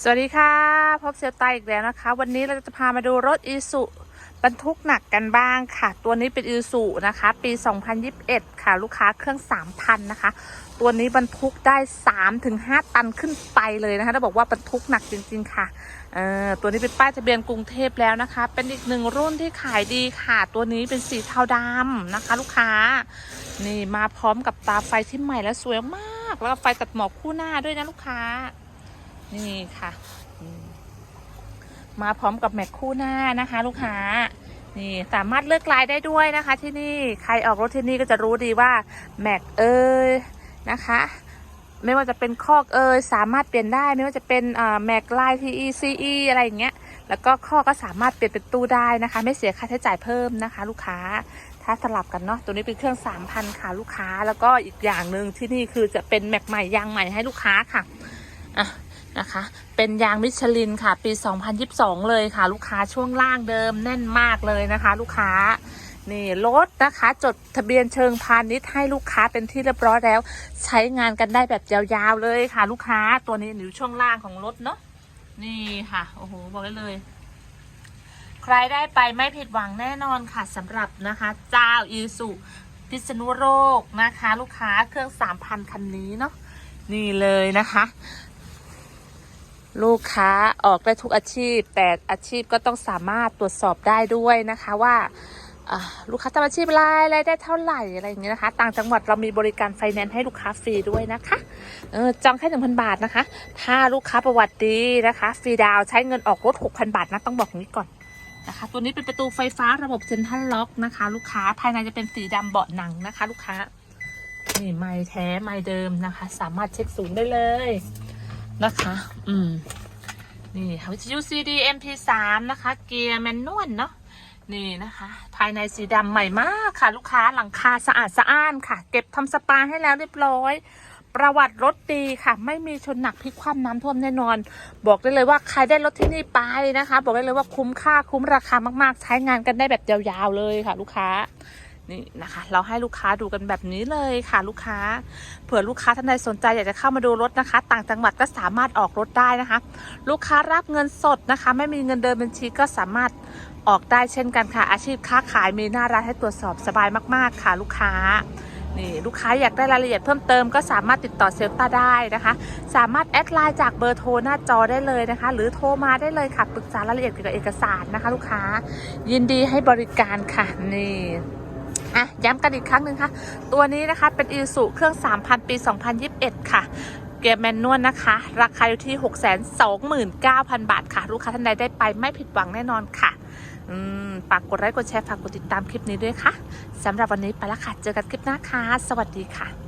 สวัสดีค่ะ พบเซลตอีกแล้วนะคะ วันนี้เราจะพามาดูรถอีสุบรรทุกหนักกันบ้างค่ะ ตัวนี้เป็นอีสุนะคะ ปี 2021 ค่ะ ลูกค้าเครื่อง 3,000 นะคะ ตัวนี้บรรทุกได้ 3-5 ตันขึ้นไปเลยนะคะต้องบอกว่าบรรทุกหนักจริง ๆ ค่ะเออตัวนี้เป็นป้ายทะเบียนกรุงเทพแล้วนะคะ เป็นอีกหนึ่งรุ่นที่ขายดีค่ะ ตัวนี้เป็นสีเทาดำนะคะ ลูกค้า นี่มาพร้อมกับตาไฟที่ใหม่และสวยมาก แล้วก็ไฟตัดหมอกคู่หน้าด้วยนะลูกค้า นี่ค่ะมมาพร้อมกับแม็กคู่หน้านะคะ ลูกค้า นี่สามารถเลือกลายได้ด้วยนะคะ ที่นี่ใครออกรถที่นี่ก็จะรู้ดีว่าแม็กเอ้ยนะคะ ไม่ว่าจะเป็นคอกเอยสามารถเปลี่ยนได้ ไม่ว่าจะเป็นแม็กลาย TECE อะไรอย่างเงี้ยแล้วก็ข้อก็สามารถเปลี่ยนเป็นตู้ได้นะคะ ไม่เสียค่าใช้จ่ายเพิ่มนะคะ ลูกค้าถ้าสลับกันเนาะตัวนี้เป็นเครื่อง 3,000 ค่ะลูกค้า แล้วก็อีกอย่างหนึ่งที่นี่คือจะเป็นแม็กใหม่ยางใหม่ให้ลูกค้าค่ะอะ นะคะ เป็นยางมิชลินค่ะ ปี 2022 เลยค่ะ ลูกค้าช่วงล่างเดิมแน่นมากเลยนะคะ ลูกค้านี่รถนะคะ จดทะเบียนเชิงพาณิชย์ให้ลูกค้าเป็นที่เรียบร้อยแล้ว ใช้งานกันได้แบบยาวๆเลยค่ะ ลูกค้าตัวนี้อยู่ช่วงล่างของรถเนาะนี่ค่ะโอ้โหบอกได้เลย ใครได้ไปไม่ผิดหวังแน่นอนค่ะสำหรับนะคะ เจ้าอีสุพิษณุโลกนะคะ ลูกค้าเครื่อง 3,000 คันนี้เนาะนี่เลยนะคะ ลูกค้าออกได้ทุกอาชีพ แต่อาชีพก็ต้องสามารถตรวจสอบได้ด้วยนะคะว่าลูกค้าทำอาชีพอะไรรายได้เท่าไหร่อะไรอย่างเงี้ยนะคะ ต่างจังหวัดเรามีบริการไฟแนนซ์ให้ลูกค้าฟรีด้วยนะคะเออจองแค่หนึ่งพันบาทนะคะ ถ้าลูกค้าประวัติดีนะคะฟรีดาวใช้เงินออกรถหกพันบาทนะต้องบอกอย่างนี้ก่อนนะคะ ตัวนี้เป็นประตูไฟฟ้าระบบเซ็นทรัลล็อกนะคะ ลูกค้าภายในจะเป็นสีดำเบาะหนังนะคะ ลูกค้านี่ไม้แท้ไม้เดิมนะคะ สามารถเช็คศูนย์ได้เลย นะคะ อืม นี่ค่ะวิทยุ CD MP3 นะคะ เกียร์แมนนวลเนาะ นี่นะคะ ภายในสีดำใหม่มากค่ะ ลูกค้าหลังคาสะอาดสะอ้านค่ะ เก็บทำสปาให้แล้วเรียบร้อย ประวัติรถดีค่ะ ไม่มีชนหนักพลิกคว่ำน้ำท่วมแน่นอน บอกได้เลยว่าใครได้รถที่นี่ไปนะคะ บอกได้เลยว่าคุ้มค่าคุ้มราคามากๆ ใช้งานกันได้แบบยาวๆเลยค่ะ ลูกค้า นี่นะคะ เราให้ลูกค้าดูกันแบบนี้เลยค่ะลูกค้า เผื่อลูกค้าท่านใดสนใจอยากจะเข้ามาดูรถนะคะ ต่างจังหวัดก็สามารถออกรถได้นะคะ ลูกค้ารับเงินสดนะคะ ไม่มีเงินเดินบัญชีก็สามารถออกได้เช่นกันค่ะ อาชีพค้าขายมีหน้าร้านให้ตรวจสอบสบายมาก ๆ ค่ะ ลูกค้านี่ลูกค้าอยากได้รายละเอียดเพิ่มเติมก็สามารถติดต่อเซลต้าได้นะคะ สามารถแอดไลน์จากเบอร์โทรหน้าจอได้เลยนะคะ หรือโทรมาได้เลยค่ะปรึกษารายละเอียดเกี่ยวกับเอกสารนะคะ ลูกค้ายินดีให้บริการค่ะนี่ อะย้ำกันอีกครั้งหนึ่งค่ะ ตัวนี้นะคะเป็นอีสุเครื่อง 3,000 ปี 2021 ค่ะ เกียร์แมนนวลนะคะ ราคาอยู่ที่ 629,000 บาทค่ะ ลูกค้าท่านใดได้ไปไม่ผิดหวังแน่นอนค่ะอืมฝากกดไลค์กดแชร์ฝากกดติดตามคลิปนี้ด้วยค่ะสำหรับวันนี้ไปละค่ะ เจอกันคลิปหน้าค่ะ สวัสดีค่ะ